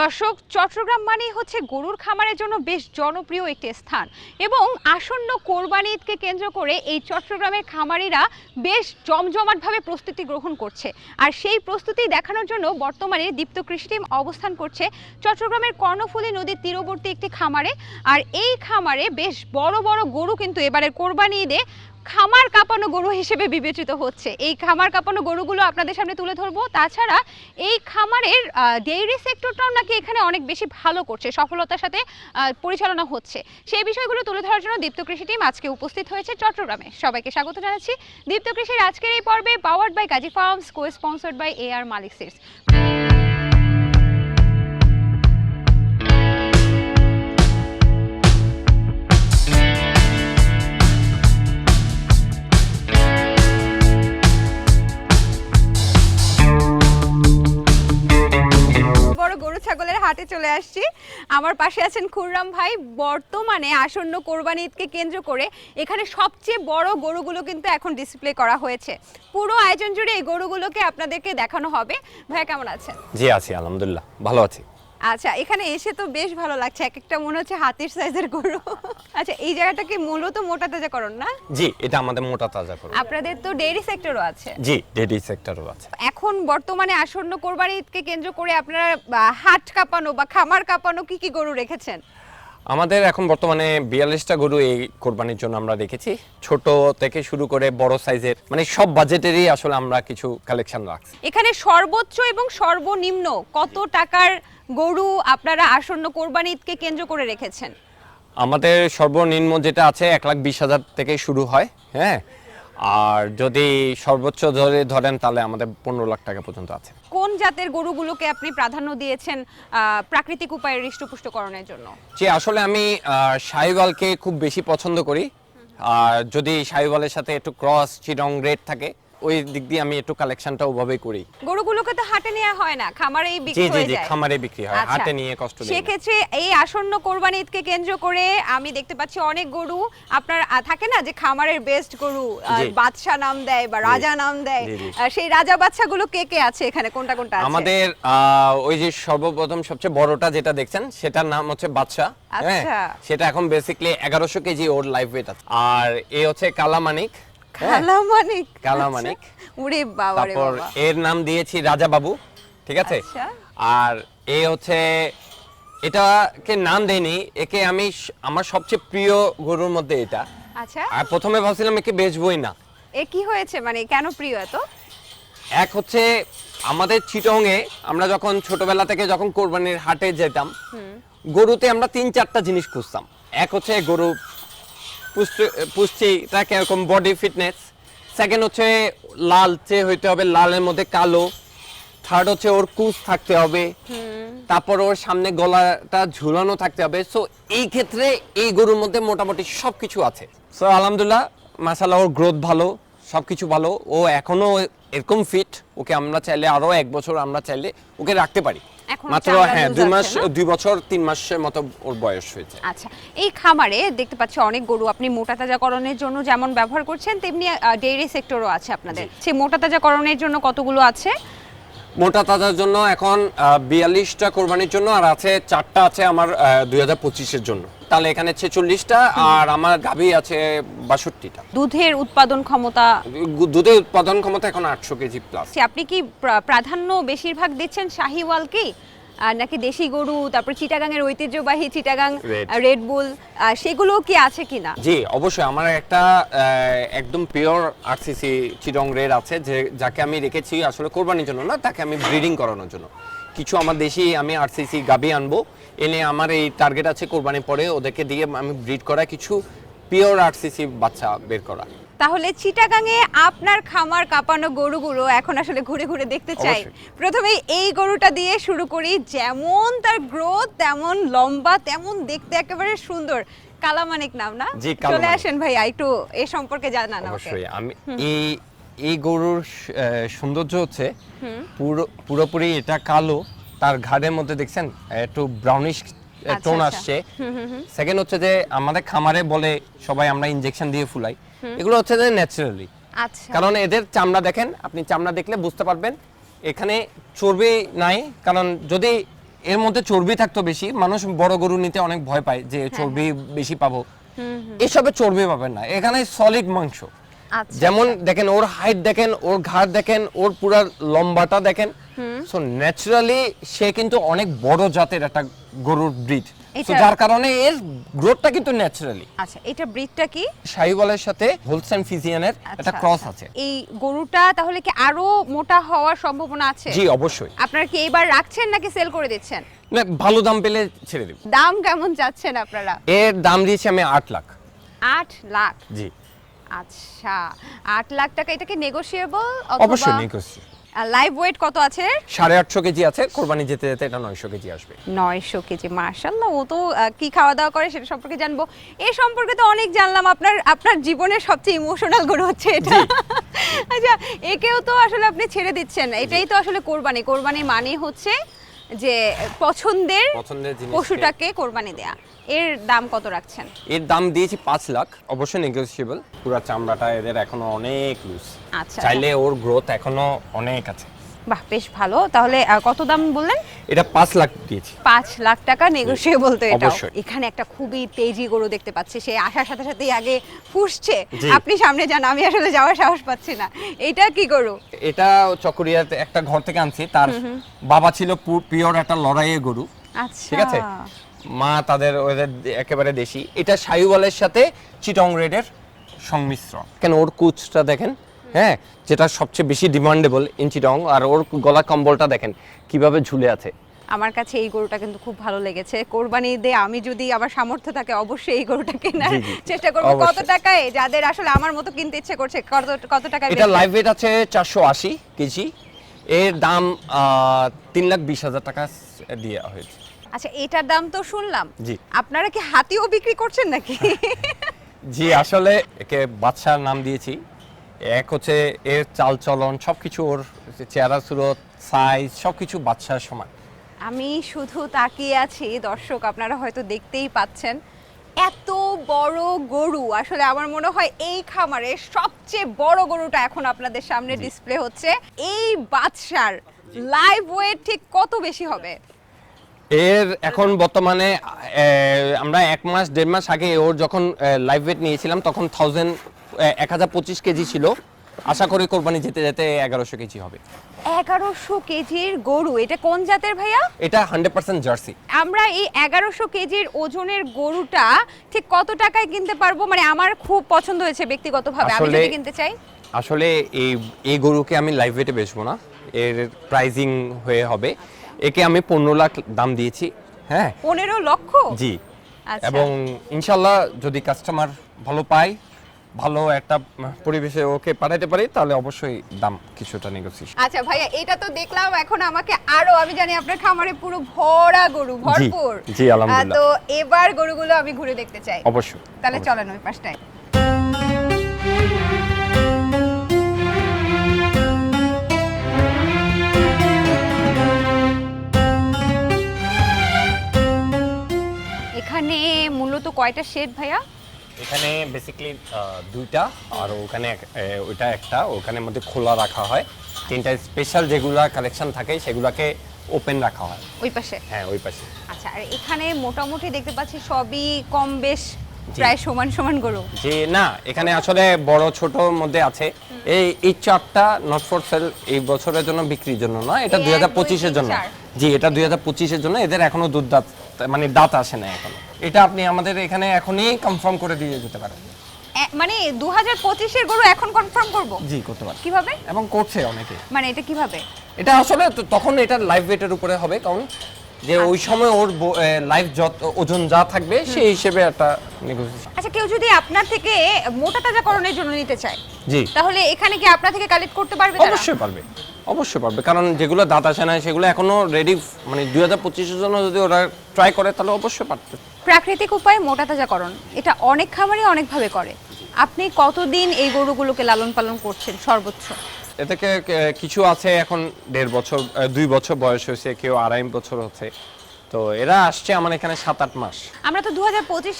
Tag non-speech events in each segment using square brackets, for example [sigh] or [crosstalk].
দর্শক, চট্টগ্রাম মানেই হচ্ছে গরুর খামারের জন্য বেশ জনপ্রিয় একটি স্থান এবং আসন্ন কোরবানি ঈদকে কেন্দ্র করে এই চট্টগ্রামের খামারিরা বেশ জমজমাটভাবে প্রস্তুতি গ্রহণ করছে। আর সেই প্রস্তুতি দেখানোর জন্য বর্তমানে দীপ্ত কৃষি টিম অবস্থান করছে চট্টগ্রামের কর্ণফুলী নদীর তীরবর্তী একটি খামারে। আর এই খামারে বেশ বড় বড় গরু কিন্তু এবারের কোরবানি ঈদে খামার কাঁপানো গরু হিসেবে বিবেচিত হচ্ছে। এই খামার কাঁপানো গরুগুলো আপনাদের সামনে তুলে ধরবো। তাছাড়া এই খামারের ডেইরি সেক্টরটাও নাকি এখানে অনেক বেশি ভালো করছে, সফলতার সাথে পরিচালনা হচ্ছে। সেই বিষয়গুলো তুলে ধরার জন্য দীপ্ত কৃষি টিম আজকে উপস্থিত হয়েছে চট্টগ্রামে। সবাইকে স্বাগত জানাচ্ছি। দীপ্ত কৃষির আজকের এই পর্বে powered by Kazi farms co sponsored by A R Malik seeds হাটে চলে আসছি। আমার পাশে আছেন খুররাম ভাই। বর্তমানে আসন্ন কোরবানি ঈদকে কেন্দ্র করে এখানে সবচেয়ে বড় গরুগুলো কিন্তু এখন ডিসপ্লে করা হয়েছে। পুরো আয়োজন জুড়ে এই গরুগুলোকে আপনাদেরকে দেখানো হবে। ভাই, কেমন আছেন? জি, আছি, আলহামদুলিল্লাহ। ভালো আছি। আচ্ছা এখানে এসে তো বেশ ভালো লাগছে। এক একটা মনে হচ্ছে হাতির সাইজের গরু। আচ্ছা এই জায়গাটা জায়গাটাকে মূলত মোটা তাজা করুন না? জি এটা আমাদের মোটা তাজা করুন আপনাদের তো ডেইরি সেক্টরও আছে। জি ডেইরি সেক্টরও আছে। এখন বর্তমানে আসন্ন কোরবানি ঈদকে কেন্দ্র করে আপনারা হাট কাঁপানো বা খামার কাঁপানো কি কি গরু রেখেছেন? আমাদের এখন বর্তমানে বিয়াল্লিশটা গরু এই কোরবানির জন্য আমরা দেখেছি। ছোট থেকে শুরু করে বড় সাইজের মানে সব বাজেটেরই আসলে আমরা কিছু কালেকশন রাখছি। এখানে সর্বোচ্চ এবং সর্বনিম্ন কত টাকার গরু আপনারা আসন্ন কোরবানি ঈদকে কেন্দ্র করে রেখেছেন? আমাদের সর্বনিম্ন যেটা আছে এক লাখ বিশ হাজার থেকে শুরু হয় হ্যাঁ? আর যদি সর্বোচ্চ ধরে ধরেন তাহলে আমাদের পনেরো লাখ টাকা পর্যন্ত আছে। কোন জাতের গরুগুলোকে আপনি প্রাধান্য দিয়েছেন প্রাকৃতিক উপায়ে হৃষ্টপুষ্টকরণের জন্য? যে আসলে আমি শাহিওয়ালকে খুব বেশি পছন্দ করি। আর যদি শাহিওয়ালের সাথে একটু ক্রস চিরং রেড থাকে ওই দিক দিয়ে আমি একটু কালেকশনটা ওভাবেই করি গরুগুলোকে তো হাটে নেওয়া হয় না খামারেই বিক্রি হয়ে যায় খামারে বিক্রি হয় আচ্ছা। হাটে নিয়ে কষ্ট নেই। সেক্ষেত্রে এই আসন্ন কোরবানি ঈদকে কেন্দ্র করে আমি দেখতে পাচ্ছি অনেক গরু আপনার থাকে না যে খামারের বেস্ট গরু বাদশা নাম দেয় বা রাজা নাম দেয়। সেই রাজা বাচ্চাগুলো কে কে আছে এখানে কোনটা কোনটা আছে আমাদের ওই যে সর্বপ্রথম সবচেয়ে বড়টা যেটা দেখছেন সেটার নাম হচ্ছে বাদশা হ্যাঁ আচ্ছা। সেটা এখন বেসিক্যালি এগারোশো কেজি ওর লাইফ ওয়েট আছে আর এ হচ্ছে কালামানিক কালামানিক। কালামানিক। আচ্ছা। ওরে বাবা রে তারপর বাবা। এর নাম দিয়েছি রাজা বাবু ঠিক আছে? আচ্ছা। আর এ হচ্ছে এটাকে নাম দেয়নি একে আমি আমার সবচেয়ে প্রিয় গরুর মধ্যে এটা। আচ্ছা। আর প্রথমে ভাবছিলাম একে বেচবই না। এ কি হয়েছে? মানে কেন প্রিয় এত? এক হচ্ছে আমাদের চিটংয়ে আমরা যখন ছোটবেলা থেকে যখন কোরবানির হাটে যেতাম গরুতে আমরা তিন চারটা জিনিস খুঁজতাম। এক হচ্ছে গরু পুষ্টিটা কীরকম বডি ফিটনেস সেকেন্ড হচ্ছে লালচে হইতে হবে লালের মধ্যে কালো। থার্ড হচ্ছে ওর কুচ থাকতে হবে। তারপর ওর সামনে গলাটা ঝুলানো থাকতে হবে। সো এই ক্ষেত্রে এই গরুর মধ্যে মোটামুটি সব কিছু আছে। সো আলহামদুলিল্লাহ মাসাল্লাহ ওর গ্রোথ ভালো সব কিছু ভালো। ও এখনও এরকম ফিট ওকে আমরা চাইলে আরও এক বছর আমরা চাইলে ওকে রাখতে পারি। মাত্র হ্যাঁ দুই মাস দুই বছর তিন মাসের মতো ওর বয়স হয়েছে। আচ্ছা এই খামারে দেখতে পাচ্ছি অনেক গরু আপনি মোটা তাজাকরণের জন্য যেমন ব্যবহার করছেন তেমনি ডেইরি সেক্টরও আছে আপনাদের। সেই মোটা তাজাকরণের জন্য কতগুলো আছে? মোটা তাজার জন্য এখন বিয়াল্লিশটা কোরবানির জন্য আর আছে চারটা আছে আমার দুই হাজার পঁচিশের জন্য। তাহলে এখানে ছেচল্লিশটা আর আমার গাভী আছে বাষট্টিটা। দুধের উৎপাদন ক্ষমতা? দুধের উৎপাদন ক্ষমতা এখন আটশো কেজি প্লাস আপনি কি প্রা- প্রাধান্য বেশিরভাগ দিচ্ছেন শাহিওয়াল কি? আর নাকি দেশি গরু তারপর চিটাগাংয়ের ঐতিহ্যবাহী চিটাগাং. রেড বুল সেগুলো কি আছে কিনা? জি অবশ্যই। আমার একটা একদম পিওর আরসিসি চিরং রেড আছে যে যাকে আমি রেখেছি আসলে কোরবানির জন্য না তাকে আমি ব্রিডিং করানোর জন্য। কিছু আমার দেশি আমি আরসিসি গাবি আনব এনে আমার এই টার্গেট আছে কোরবানি পরে ওদেরকে দিয়ে আমি ব্রিড করা কিছু পিওর আরসিসি বাচ্চা বের করা। তাহলে চিটাগাংয়ে আপনার খামার কাঁপানো গরুগুলো এখন আসলে ঘুরে ঘুরে দেখতে চাই। প্রথমে এই গরুটা দিয়ে শুরু করি। যেমন তার গ্রোথ তেমন লম্বা তেমন দেখতে একেবারে সুন্দর। কালামানিক নাম না? চলে আসেন ভাই একটু এ সম্পর্কে জানান অবশ্যই। আমি এই এই গরুর সৌন্দর্য হচ্ছে পুরো পুরোপুরি এটা কালো তার ঘাড়ের মধ্যে দেখছেন একটু ব্রাউনিশ টোন আচ্ছা। আসছে। সেকেন্ড হচ্ছে যে আমাদের খামারে বলে সবাই আমরা ইনজেকশন দিয়ে ফুলাই। এগুলো হচ্ছে যে ন্যাচারালি আচ্ছা। কারণ এদের চামড়া দেখেন আপনি চামড়া দেখলে বুঝতে পারবেন এখানে চর্বি নাই কারণ যদি এর মধ্যে চর্বি থাকতো বেশি মানুষ বড় গরু নিতে অনেক ভয় পায় যে চর্বি বেশি পাবো। এসবে চর্বি পাবেন না। এখানে সলিড মাংস। যেমন দেখেন ওর হাইট দেখেন ওর ঘাড় দেখেন ওর পুরা লম্বাটা দেখেন। সো ন্যাচারালি সে কিন্তু অনেক বড় জাতের একটা গরুর ব্রিড যার কারণে এর গ্রোথটা কিন্তু ন্যাচারালি আচ্ছা এটা ব্রিডটা কি? শাহিওয়ালের সাথে হোলস্টাইন ফিজিয়ানের একটা আচ্ছা, ক্রস আচ্ছা। আছে। এই গরুটা তাহলে কি আরও মোটা হওয়ার সম্ভাবনা আছে? জি অবশ্যই। আপনারা কি এবার রাখছেন নাকি সেল করে দিচ্ছেন? না ভালো দাম পেলে ছেড়ে দেব। দাম কেমন চাচ্ছেন আপনারা? এর দাম দিয়েছি আমি আট লাখ। আট লাখ। জি। আচ্ছা লাখ টাকা এটা কি নেগোশিয়েবল অবশ্যই লাইভ ওয়েট কত আছে? সাড়ে আটশো কেজি আছে কোরবানি যেতে যেতে এটা নয়শো কেজি আসবে। নয়শো কেজি মার্শাল্লাহ ও তো কি খাওয়া দাওয়া করে সেটা সম্পর্কে জানব। এই সম্পর্কে তো অনেক জানলাম আপনার আপনার জীবনের সবচেয়ে ইমোশনাল গরু হচ্ছে এটা। আচ্ছা একেও তো আসলে আপনি ছেড়ে দিচ্ছেন এটাই তো আসলে কোরবানি। কোরবানি মানে হচ্ছে যে পছন্দের পছন্দের জিনিস পশুটাকে কোরবানি দেয়া। এর দাম কত রাখছেন? এর দাম দিয়েছি পাঁচ লাখ। অবশ্যই নেগোসিয়েবল পুরো চামড়াটা এদের এখনও অনেক লুজ আচ্ছা। চাইলে ওর গ্রোথ এখনও অনেক আছে। বাহ বেশ ভালো। তাহলে কত দাম বললেন? এটা পাঁচ লাখ দিয়েছি। পাঁচ লাখ টাকা নেগোশিয়েবল তো এটা এখানে একটা খুবই তেজি গরু দেখতে পাচ্ছি। সে আসার সাথে সাথেই আগে ফুসছে। আপনি সামনে যান আমি আসলে যাওয়ার সাহস পাচ্ছি না। এটা কি গরু? এটা চকরিয়াতে একটা ঘর থেকে আনছি। তার বাবা ছিল পিওর একটা লড়াইয়ের গরু। আচ্ছা। ঠিক আছে? মা তাদের ওদের একেবারে দেশি। এটা সাইওয়ালের সাথে চিটং রেডের সংমিশ্রণ। কেন ওর কুচটা দেখেন। হ্যাঁ যেটা সবচেয়ে বেশি ডিমান্ডেবল ইঞ্চি চিটং আর ওর গলা কম্বলটা দেখেন কীভাবে ঝুলে আছে। আমার কাছে এই গরুটা কিন্তু খুব ভালো লেগেছে। কোরবানি দিয়ে আমি যদি আমার সামর্থ্য থাকে অবশ্যই এই গরুটা কেনার। চেষ্টা করব। কত টাকায় যাদের আসলে আমার মতো কিনতে ইচ্ছে করছে কত কত টাকায় এটা লাইভ ওয়েট আছে চারশো আশি কেজি। এর দাম তিন লাখ বিশ হাজার টাকা দিয়ে হয়েছে। আচ্ছা এটার দাম তো শুনলাম। জি। আপনারা কি হাতিও বিক্রি করছেন নাকি? [laughs] জি আসলে একে বাদশার নাম দিয়েছি। এক হচ্ছে এর চাল চলন সবকিছু ওর চেহারা সুরত সাইজ সবকিছু বাচ্চার সমান। আমি শুধু তাকিয়ে আছি দর্শক আপনারা হয়তো দেখতেই পাচ্ছেন এত বড় গরু। আসলে আমার মনে হয় এই খামারে সবচেয়ে বড় গরুটা এখন আপনাদের সামনে ডিসপ্লে হচ্ছে। এই বাদশার লাইভ ওয়েট ঠিক কত বেশি হবে? এর এখন বর্তমানে আমরা এক মাস দেড় মাস আগে ওর যখন লাইভ ওয়েট নিয়েছিলাম তখন থাউজেন্ড এক হাজার পঁচিশ কেজি ছিল। আশা করি কোরবানি যেতে যেতে এগারোশো কেজি হবে। এগারোশো কেজির গরু এটা কোন জাতের ভাইয়া? এটা হান্ড্রেড পার্সেন্ট জার্সি। আমরা এই এগারোশো কেজির ওজনের গরুটা ঠিক কত টাকায় কিনতে পারব? মানে আমার খুব পছন্দ হয়েছে ব্যক্তিগতভাবে। আমি যদি কিনতে চাই। আসলে এই এই গরুকে আমি লাইভ ওয়েটে বেচবো না। এর প্রাইজিং হয়ে হবে। একে আমি পনেরো লাখ দাম দিয়েছি। হ্যাঁ। পনেরো লক্ষ? জি। আচ্ছা। এবং ইনশাল্লাহ যদি কাস্টমার ভালো পায় ভালো একটা পরিবেশে ওকে পাঠাতে পারি তাহলে অবশ্যই দাম কিছুটা নেগোসিয়েশন আচ্ছা ভাইয়া এটা তো দেখলাম এখন আমাকে আরও আমি জানি আপনার খামারে পুরো ভরা গরু ভরপুর। জি, আলহামদুলিল্লাহ। তো এবার গরুগুলো আমি ঘুরে দেখতে চাই। অবশ্যই তাহলে চলেন ওই পাশটায়। এখানে মূলত কয়টা শেড ভাইয়া? এখানে বেসিক্যালি দুইটা আর ওখানে ওইটা একটা ওখানে মধ্যে খোলা রাখা হয়। তিনটা স্পেশাল যেগুলা কালেকশন থাকে সেগুলাকে ওপেন রাখা হয়। ওই পাশে? হ্যাঁ ওই পাশে। আচ্ছা আর এখানে মোটামুটি দেখতে পাচ্ছি সবই কম বেশ জি। প্রায় সমান সমান গরু। যে না এখানে আসলে বড় ছোটর মধ্যে আছে। এই এই চারটা নট ফর সেল এই বছরের জন্য বিক্রির জন্য না এটা দুই হাজার পঁচিশের জন্য। জি এটা দুই হাজার পঁচিশের জন্য এদের এখনও দুধ দাঁত মানে দাঁত আসে না এখনও। এটা আপনি আমাদের এখানে এখনই কনফার্ম করে দিয়ে যেতে পারেন। মানে দু হাজার পঁচিশের গরু এখন কনফার্ম করব? জি করতে পারেন। কীভাবে? এবং করছে অনেকে। মানে এটা কীভাবে? এটা আসলে তখন এটা লাইভ ওয়েটের উপরে হবে কারণ যে ওই সময় ওর লাইভ যত ওজন যা থাকবে সেই হিসেবে একটা নেগোসিয়েশন আচ্ছা কেউ যদি আপনার থেকে মোটা তাজাকরণের জন্য নিতে চায় জি। তাহলে এখানে কি আপনার থেকে কালেক্ট করতে পারবে অবশ্যই পারবে। অবশ্যই পারবে। কারণ যেগুলো দাঁত আসে না সেগুলো এখনও রেডি মানে দুই হাজার পঁচিশের জন্য যদি ওরা ট্রাই করে তাহলে অবশ্যই পারবে প্রাকৃতিক উপায়ে মোটা তাজা তাজাকরণ এটা অনেক খাবারই অনেকভাবে করে। আপনি কতদিন এই গরুগুলোকে লালন পালন করছেন সর্বোচ্চ? এ থেকে কিছু আছে এখন দেড় বছর দুই বছর বয়স হয়েছে কেউ আড়াই বছর হচ্ছে তো এরা আসছে আমার এখানে সাত আট মাস। আমরা তো দু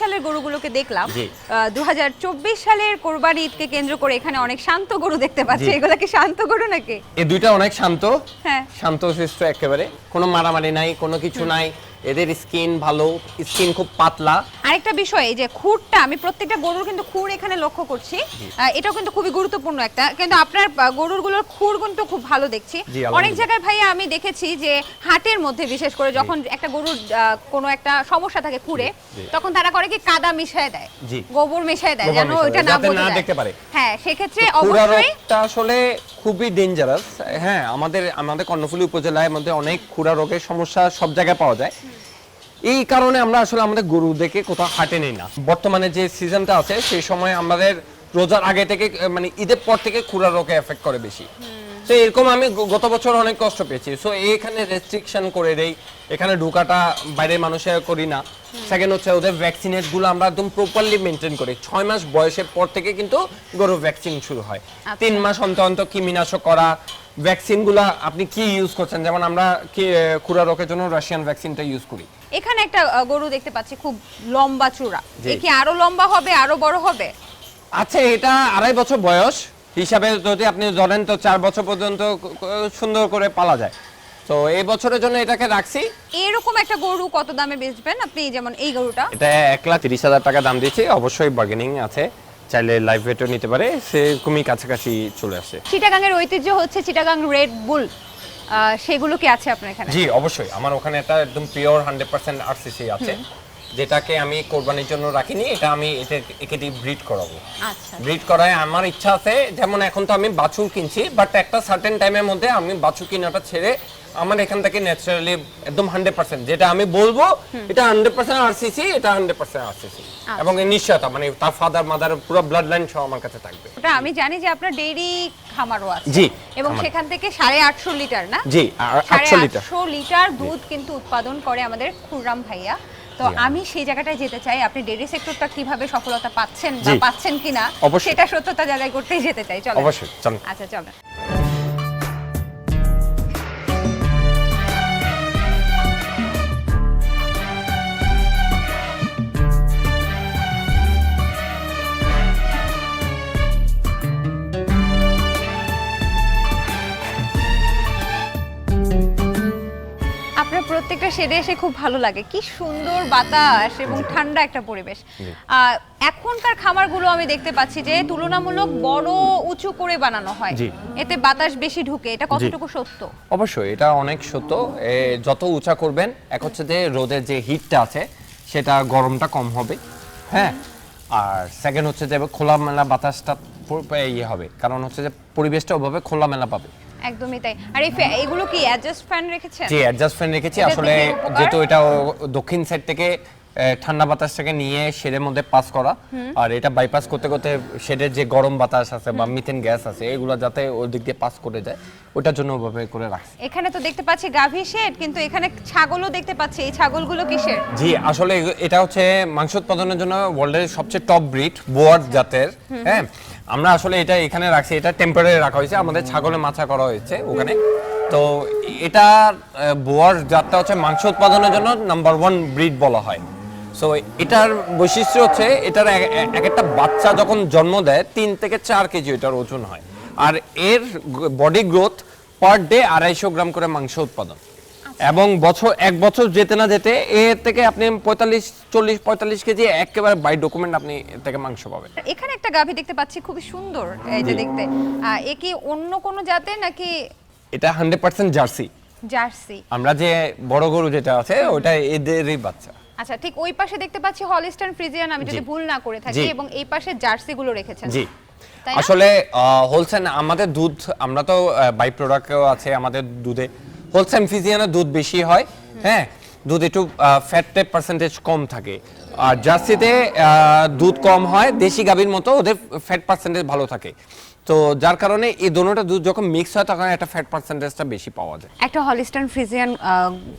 সালের গরুগুলোকে দেখলাম। দু সালের কোরবানি ঈদকে কেন্দ্র করে এখানে অনেক শান্ত গরু দেখতে পাচ্ছি। এগুলা এগুলো কি শান্ত গরু নাকি? এই দুইটা অনেক শান্ত। হ্যাঁ। শান্ত শিষ্ট একেবারে। কোনো মারামারি নাই কোনো কিছু নাই। এদের স্কিন ভালো স্কিন খুব পাতলা। আরেকটা বিষয় এই যে খুরটা আমি প্রত্যেকটা গরুর কিন্তু খুর এখানে লক্ষ্য করছি। এটাও কিন্তু খুবই গুরুত্বপূর্ণ একটা কিন্তু আপনার আহ, গরুরগুলোর খুর কিন্তু খুব ভালো দেখছি। অনেক জায়গায় ভাইয়া আমি দেখেছি যে হাটের মধ্যে বিশেষ করে যখন একটা গরুর কোনো একটা সমস্যা থাকে খুরে তখন তারা করে কি কাদা মিশায় দেয় গোবর মিশায় দেয় যেন ওইটা না বোঝা দেখতে পারে। হ্যাঁ সেক্ষেত্রে অবশ্যই আসলে খুবই ডেঞ্জারাস হ্যাঁ আমাদের আমাদের কর্ণফুলী উপজেলার মধ্যে অনেক খুরা রোগের সমস্যা সব জায়গায় পাওয়া যায়। এই কারণে আমরা আসলে আমাদের গরু দেখে কোথাও হাটে নেই না। বর্তমানে যে সিজনটা আছে সেই সময় আমাদের রোজার আগে থেকে মানে ঈদের পর থেকে খুরা রোগে এফেক্ট করে বেশি। তো এরকম আমি গত বছর অনেক কষ্ট পেয়েছি। সো এইখানে রেস্ট্রিকশন করে দেই। এখানে ঢোকাটা বাইরের মানুষের করি না। সেকেন্ড হচ্ছে ওদের ভ্যাকসিনেটগুলো আমরা একদম প্রপারলি মেনটেন করি। ছয় মাস বয়সের পর থেকে কিন্তু গরুর ভ্যাকসিন শুরু হয়। তিন মাস অন্তর অন্তর কৃমিনাশক করা ভ্যাকসিনগুলা আপনি কি ইউজ করছেন? যেমন আমরা কি খুরা রোগের জন্য রাশিয়ান ভ্যাকসিনটা ইউজ করি। এখানে একটা গরু দেখতে পাচ্ছি খুব লম্বা চূড়া। এ কি আরও লম্বা হবে আরও বড় হবে? আচ্ছা এটা আড়াই বছর বয়স। হিসাবে যদি আপনি ধরেন তো চার বছর পর্যন্ত সুন্দর করে পালা যায়। তো এই বছরের জন্য এটাকে রাখছি। এরকম একটা গরু কত দামে বেচবেন? আপনি যেমন এই গরুটা। এটা এক লাখ তিরিশ হাজার টাকা দাম দিয়েছি। অবশ্যই বার্গেনিং আছে। চাইলে লাইভ ওয়েটও নিতে পারে। সেরকমই কাছাকাছি চলে আসে। চিটাগাংয়ের ঐতিহ্য হচ্ছে চিটাগাং রেড বুল সেগুলো কি আছে আপনার এখানে? জি অবশ্যই। আমার ওখানে একটা একদম পিওর হান্ড্রেড পার্সেন্ট আরসিসি আছে। যেটাকে আমি কোরবানির জন্য রাখিনি এটা আমি এটা একে দিয়ে ব্রিড করাবো। আচ্ছা। ব্রিড করায় আমার ইচ্ছা আছে যেমন এখন তো আমি বাছুর কিনছি বাট একটা সার্টেন টাইমের মধ্যে আমি বাছুর কিনাটা ছেড়ে আমার এখান থেকে ন্যাচারালি একদম হান্ড্রেড পার্সেন্ট যেটা আমি বলব এটা হান্ড্রেড পার্সেন্ট আরসিসি এটা হান্ড্রেড পার্সেন্ট আরসিসি এবং নিশ্চয়তা মানে তার ফাদার মাদার পুরো ব্লাড লাইন সহ আমার কাছে থাকবে। ওটা আমি জানি যে আপনার ডেইরি খামারও আছে। জি, এবং সেখান থেকে সাড়ে আটশো লিটার না? জি আটশো লিটার। আটশো লিটার দুধ কিন্তু উৎপাদন করে আমাদের খুররাম ভাইয়া। তো আমি সেই জায়গাটায় যেতে চাই। আপনি ডেইরি সেক্টরটা কীভাবে সফলতা পাচ্ছেন বা পাচ্ছেন কিনা সেটা সত্যতা যাচাই করতেই যেতে চাই। চলো অবশ্যই চলুন। আচ্ছা চলো প্রত্যেকটা শেডে এসে খুব ভালো লাগে। কি সুন্দর বাতাস এবং ঠান্ডা একটা পরিবেশ। এখনকার খামারগুলো আমি দেখতে পাচ্ছি যে তুলনামূলক বড় উঁচু করে বানানো হয়। এতে বাতাস বেশি ঢুকে। এটা কতটুকু সত্য? অবশ্যই এটা অনেক সত্য। যত উঁচা করবেন এক হচ্ছে যে রোদের যে হিটটা আছে সেটা গরমটা কম হবে হ্যাঁ? আর সেকেন্ড হচ্ছে যে খোলামেলা বাতাসটা ইয়ে হবে। কারণ হচ্ছে যে পরিবেশটা ওভাবে খোলামেলা পাবে। একদমই তাই। আর এই এগুলো কি অ্যাডজাস্ট ফ্যান রেখেছেন? যে অ্যাডজাস্টমেন্ট রেখেছি। আসলে যেহেতু এটা দক্ষিণ সাইড থেকে ঠান্ডা বাতাসটাকে নিয়ে শেডের মধ্যে পাস করা আর এটা বাইপাস করতে করতে শেডের যে গরম বাতাস আছে বা মিথেন গ্যাস আছে এগুলো যাতে ওই দিক দিয়ে পাস করে যায় ওটার জন্য ওভাবে করে রাখছি। এখানে তো দেখতে পাচ্ছি গাভী শেড কিন্তু এখানে ছাগলও দেখতে পাচ্ছি। এই ছাগলগুলো কিসের? জি আসলে এটা হচ্ছে মাংস উৎপাদনের জন্য ওয়ার্ল্ডের সবচেয়ে টপ ব্রিড বোয়ার জাতের হ্যাঁ? আমরা আসলে এটা এখানে রাখছি, এটা টেম্পারারি রাখা হয়েছে, আমাদের ছাগলে মাছা করা হয়েছে ওখানে। তো এটা বোয়ার জাতটা হচ্ছে মাংস উৎপাদনের জন্য নাম্বার ওয়ান ব্রিড বলা হয়। সো এটার বৈশিষ্ট্য হচ্ছে, এটার এক একটা বাচ্চা যখন জন্ম দেয়, তিন থেকে চার কেজি এটার ওজন হয়। আর এর বডি গ্রোথ পার ডে আড়াইশো গ্রাম করে মাংস উৎপাদন। এবং বছর এক বছর যেতে না যেতে এর থেকে আপনি পঁয়তাল্লিশ চল্লিশ পঁয়তাল্লিশ কেজি একেবারে বাই ডকুমেন্ট আপনি এর থেকে মাংস পাবেন। এখানে একটা গাভী দেখতে পাচ্ছি খুবই সুন্দর এই যে দেখতে। এ কি অন্য কোনো জাতের নাকি এটা হান্ড্রেড পার্সেন্ট জার্সি। জার্সি? আমরা যে বড় গরু যেটা আছে ওটা এদেরই বাচ্চা। আচ্ছা ঠিক ওই পাশে দেখতে পাচ্ছি হলিস্টান ফ্রিজিয়ান আমি যদি ভুল না করে থাকি এবং এই পাশে জার্সি গুলো রেখেছেন। জি? আসলে হোলসেল আমাদের দুধ আমরা তো বাই প্রোডাক্টও আছে আমাদের দুধে। হোলসেল ফিজিয়ানের দুধ বেশি হয় হ্যাঁ দুধ একটু ফ্যাটের পার্সেন্টেজ কম থাকে। আর জার্সিতে দুধ কম হয় দেশি গাভীর মতো ওদের ফ্যাট পার্সেন্টেজ ভালো থাকে। তো যার কারণে এই দোনোটা দুধ যখন মিক্স হয় তখন একটা ফ্যাট পার্সেন্টেজটা বেশি পাওয়া যায়। একটা হলিস্টান ফ্রিজিয়ান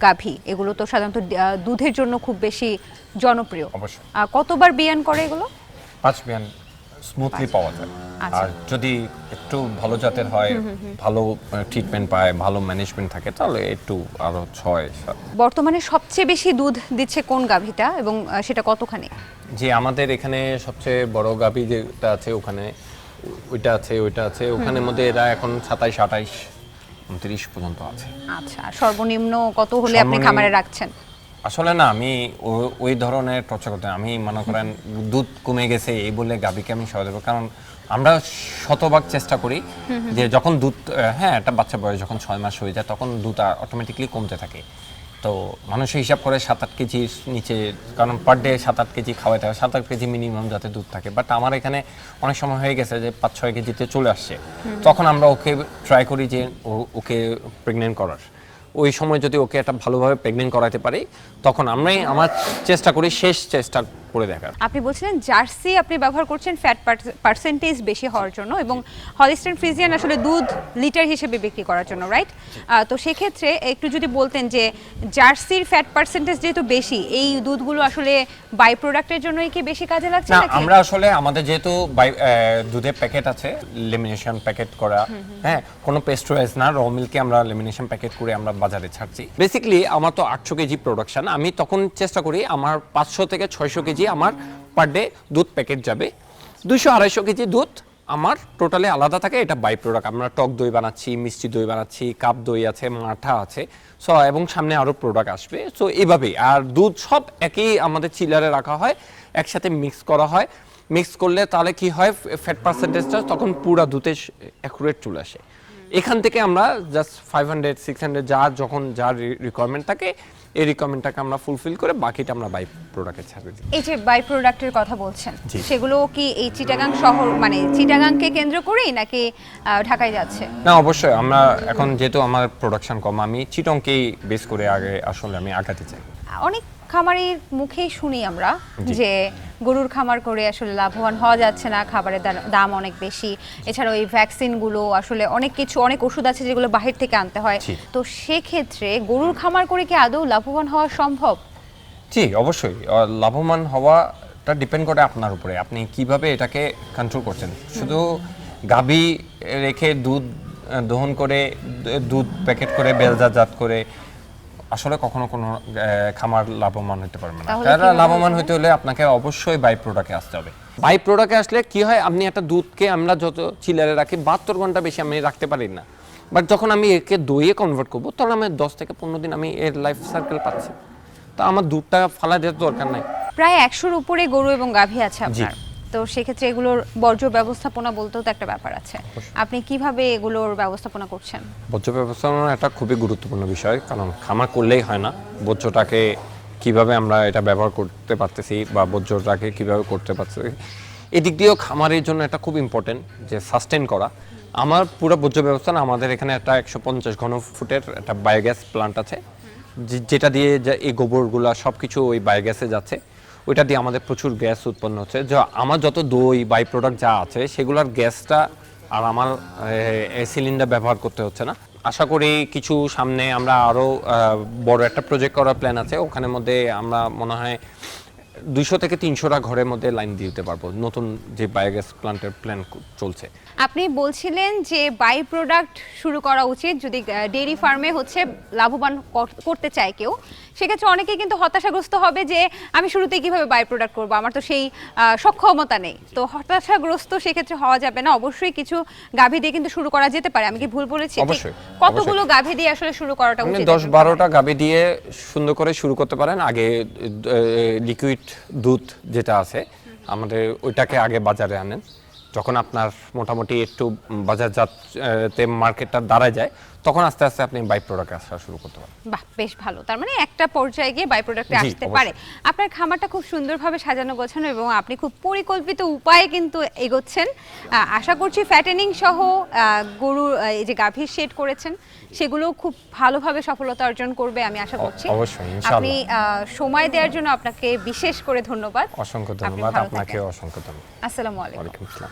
গাভী এগুলো তো সাধারণত দুধের জন্য খুব বেশি জনপ্রিয়। অবশ্যই। কতবার বিয়ান করে এগুলো? পাঁচ বিয়ান। স্মুথলি পাওয়া যায়। আচ্ছা। আর যদি একটু ভালো জাতের হয় ভালো ট্রিটমেন্ট পায় ভালো ম্যানেজমেন্ট থাকে তাহলে একটু আরও ছয় সাত। বর্তমানে সবচেয়ে বেশি দুধ দিচ্ছে কোন গাভীটা এবং সেটা কতখানি? যে আমাদের এখানে সবচেয়ে বড় গাভী যেটা আছে ওখানে ওইটা আছে ওইটা আছে ওখানের মধ্যে এরা এখন সাতাইশ আঠাইশ উনত্রিশ পর্যন্ত আছে। আচ্ছা আর সর্বনিম্ন কত হলে আপনি খামারে রাখছেন? আসলে না আমি ওই ধরনের টর্চার করতে আমি মনে করেন দুধ কমে গেছে এই বলে গাভীকে আমি সহায় দেবো। কারণ আমরা শতভাগ চেষ্টা করি যে যখন দুধ হ্যাঁ একটা বাচ্চা বয়স যখন ছয় মাস হয়ে যায় তখন দুধ অটোমেটিকলি কমতে থাকে। তো মানুষ হিসাব করে সাত আট কেজির নিচে কারণ পার ডে সাত আট কেজি খাওয়াতে হয় সাত আট কেজি মিনিমাম যাতে দুধ থাকে। বাট আমার এখানে অনেক সময় হয়ে গেছে যে পাঁচ ছয় কেজিতে চলে আসছে। তখন আমরা ওকে ট্রাই করি যে ওকে প্রেগনেন্ট করার। ওই সময় যদি ওকে একটা ভালোভাবে প্রেগনেন্ট করাতে পারি, তখন আমরাই আমার চেষ্টা করি, শেষ চেষ্টা করে দেখার। আপনি বলছিলেন জার্সি আপনি ব্যবহার করছেন ফ্যাট পার্সেন্টেজ বেশি হওয়ার জন্য এবং হলিস্টেন ফ্রিজিয়ান আসলে দুধ লিটার হিসেবে বিক্রি করার জন্য রাইট তো সেক্ষেত্রে একটু যদি বলতেন যে জার্সির ফ্যাট পার্সেন্টেজ যেহেতু বেশি এই দুধগুলো আসলে বাই প্রোডাক্টের জন্যই কি বেশি কাজে লাগছে না আমরা আসলে আমাদের যেহেতু দুধের প্যাকেট আছে লেমিনেশন প্যাকেট করা হ্যাঁ কোনো পেস্টোরাইজ না র মিল্কে আমরা লেমিনেশন প্যাকেট করে আমরা বাজারে ছাড়ছি। বেসিক্যালি আমার তো আটশো কেজি প্রোডাকশন আমি তখন চেষ্টা করি আমার পাঁচশো থেকে ছয়শো কেজি আমার পার ডে দুধ প্যাকেট যাবে। দুশো আড়াইশো কেজি দুধ আমার টোটালি আলাদা থাকে, এটা বাই প্রোডাক্ট আমরা টক দই বানাচ্ছি, মিষ্টি দই বানাচ্ছি, কাপ দই আছে, মাঠা আছে। সো এবং সামনে আরও প্রোডাক্ট আসবে। সো এভাবেই। আর দুধ সব একই আমাদের চিলারে রাখা হয়, একসাথে মিক্স করা হয়। মিক্স করলে তাহলে কি হয় ফ্যাট পার্সেন্টেজটা তখন পুরা দুধে অ্যাকুরেট চলে আসে। এখান থেকে আমরা just five hundred six hundred যা যখন যার রিকোয়ারমেন্ট থাকে এই রিকমেন্ডটাকে আমরা ফুলফিল করে বাকিটা আমরা বাই প্রোডাক্টে দিই এই যে বাই প্রোডাক্টের কথা বলছেন সেগুলো কি এই চিটাগাং শহর মানে চিটাগাংকে কেন্দ্র করেই নাকি ঢাকায় যাচ্ছে? না অবশ্যই আমরা এখন যেহেতু আমার প্রোডাকশন কম আমি চিটংকেই বেস করে আগে আসলে আমি আগাতে চাই। অনেক খামারের মুখেই শুনি আমরা যে গরুর খামার করে আসলে লাভবান হওয়া যাচ্ছে না খাবারের দাম অনেক বেশি। এছাড়াও এই ভ্যাকসিনগুলো আসলে অনেক কিছু অনেক ওষুধ আছে যেগুলো বাহির থেকে আনতে হয়। তো সেক্ষেত্রে গরুর খামার করে কি আদৌ লাভবান হওয়া সম্ভব? জি অবশ্যই। লাভবান হওয়াটা ডিপেন্ড করে আপনার উপরে। আপনি কীভাবে এটাকে কন্ট্রোল করছেন? শুধু গাবি রেখে দুধ দহন করে দুধ প্যাকেট করে বেলজাজাত করে আসলে কখনো কোনো খামার লাভবান হতে পারবে না। তারা লাভবান হতে হলে আপনাকে অবশ্যই বাই প্রোডাক্টে আসতে হবে। বাই প্রোডাক্টে আসলে কি হয় আপনি একটা দুধকে আমরা যত চিলারে রাখি বাহাত্তর ঘণ্টা বেশি আমি রাখতে পারি না। বাট যখন আমি একে দইয়ে কনভার্ট করব তখন আমি দশ থেকে পনেরো দিন আমি এর লাইফ সার্কেল পাচ্ছি। তা আমার দুধটা ফালা দেওয়ার দরকার নাই। প্রায় একশোর উপরে গরু এবং গাভী আছে আপনার। তো সেক্ষেত্রে এগুলোর বর্জ্য ব্যবস্থাপনা বলতেও তো একটা ব্যাপার আছে। আপনি কীভাবে এগুলোর ব্যবস্থাপনা করছেন? বর্জ্য ব্যবস্থাপনা একটা খুবই গুরুত্বপূর্ণ বিষয় কারণ খামার করলেই হয় না। বর্জ্যটাকে কীভাবে আমরা এটা ব্যবহার করতে পারতেছি বা বর্জ্যটাকে কীভাবে করতে পারতেছি এদিক দিয়েও খামারের জন্য এটা খুব ইম্পর্টেন্ট যে সাস্টেন করা। আমার পুরো বর্জ্য ব্যবস্থা না আমাদের এখানে একটা একশো পঞ্চাশ ঘন ফুটের একটা বায়োগ্যাস প্লান্ট আছে। যে- যেটা দিয়ে এই গোবরগুলা সব কিছু ওই বায়োগ্যাসে যাচ্ছে। ওইটা দিয়ে আমাদের প্রচুর গ্যাস উৎপন্ন হচ্ছে। যা, আমার যত দই বাই প্রোডাক্ট যা আছে, সেগুলোর গ্যাসটা আর আমার সিলিন্ডার ব্যবহার করতে হচ্ছে না। আশা করি কিছু সামনে আমরা আরও বড় একটা প্রজেক্ট করার প্ল্যান আছে। ওখানের মধ্যে আমরা মনে হয় দুইশো থেকে তিনশোটা ঘরের মধ্যে লাইন দিতে পারব। নতুন যে বায়োগ্যাস প্ল্যান্টের প্ল্যান চলছে। আপনি বলছিলেন যে বাই প্রোডাক্ট শুরু করা উচিত যদি ডেইরি ফার্মে হচ্ছে লাভবান করতে চায় কেউ সেক্ষেত্রে অনেকে কিন্তু হতাশাগ্রস্ত হবে যে আমি শুরুতে কীভাবে বাই প্রোডাক্ট করব? আমার তো সেই সক্ষমতা নেই। তো হতাশাগ্রস্ত সেক্ষেত্রে হওয়া যাবে না। অবশ্যই কিছু গাভী দিয়ে কিন্তু শুরু করা যেতে পারে। আমি কি ভুল বলেছি? অবশ্যই, কতগুলো গাভী দিয়ে আসলে শুরু করাটা উচিত? দশ বারোটা গাভী দিয়ে সুন্দর করে শুরু করতে পারেন। আগে লিকুইড দুধ যেটা আছে, আমাদের ওইটাকে আগে বাজারে আনেন। যখন আপনার মোটামুটি একটু বাজারজাতে মার্কেটটা দাঁড়ায় যায় তখন আস্তে আস্তে আপনি বাই প্রোডাক্ট আসা শুরু করতে পারেন বাহ বেশ ভালো। তার মানে একটা পর্যায়ে গিয়ে বাই প্রোডাক্টে আসতে পারে। আপনার খামারটা খুব সুন্দরভাবে সাজানো গোছানো এবং আপনি খুব পরিকল্পিত উপায়ে কিন্তু এগোচ্ছেন। আশা করছি ফ্যাটেনিং সহ গরুর এই যে গাভীর শেড করেছেন সেগুলো খুব ভালোভাবে সফলতা অর্জন করবে আমি আশা করছি। অবশ্যই, আপনি সময় দেওয়ার জন্য আপনাকে বিশেষ করে ধন্যবাদ। অসংখ্য ধন্যবাদ। থাকেন। অসংখ্য ধন্যবাদ। আসসালামু আলাইকুম। আসসালাম।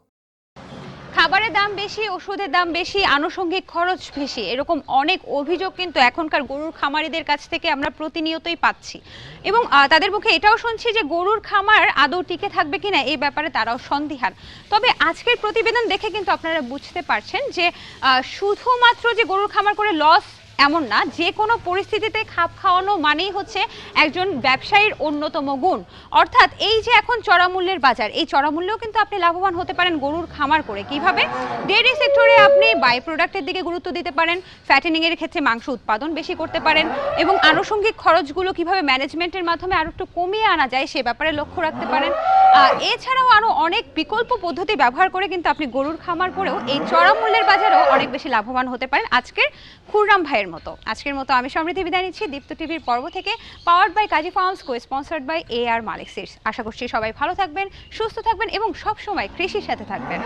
খাবারের দাম বেশি, ওষুধের দাম বেশি, আনুষঙ্গিক খরচ বেশি, এরকম অনেক অভিযোগ কিন্তু এখনকার গরুর খামারিদের কাছ থেকে আমরা প্রতিনিয়তই পাচ্ছি। এবং তাদের মুখে এটাও শুনছি যে গরুর খামার আদৌ টিকে থাকবে কিনা এই ব্যাপারে তারাও সন্দিহান। তবে আজকের প্রতিবেদন দেখে কিন্তু আপনারা বুঝতে পারছেন যে শুধুমাত্র যে গরুর খামার করে লস এমন না, যে কোনো পরিস্থিতিতে খাপ খাওয়ানো মানেই হচ্ছে একজন ব্যবসায়ীর অন্যতম গুণ। অর্থাৎ এই যে এখন চড়া মূল্যের বাজার, এই চড়া মূল্যেও কিন্তু আপনি লাভবান হতে পারেন গরুর খামার করে। কীভাবে? ডেয়ারি সেক্টরে আপনি বাই প্রোডাক্টের দিকে গুরুত্ব দিতে পারেন ফ্যাটেনিং এর ক্ষেত্রে মাংস উৎপাদন বেশি করতে পারেন এবং আনুষঙ্গিক খরচগুলো কীভাবে ম্যানেজমেন্টের মাধ্যমে আরও একটু কমিয়ে আনা যায় সে ব্যাপারে লক্ষ্য রাখতে পারেন। এছাড়াও আরও অনেক বিকল্প পদ্ধতি ব্যবহার করে কিন্তু আপনি গরুর খামার করেও এই চড়া মূল্যের বাজারেও অনেক বেশি লাভবান হতে পারেন। আজকের খুররাম ভাইয়ের মতো। আজকের মতো আমি সমৃদ্ধি বিদায় নিচ্ছি। দীপ্ত টিভির পর্ব থেকে powered by Kazi farms co sponsored by A R Malik seeds আশা করছি সবাই ভালো থাকবেন, সুস্থ থাকবেন এবং সবসময় কৃষির সাথে থাকবেন।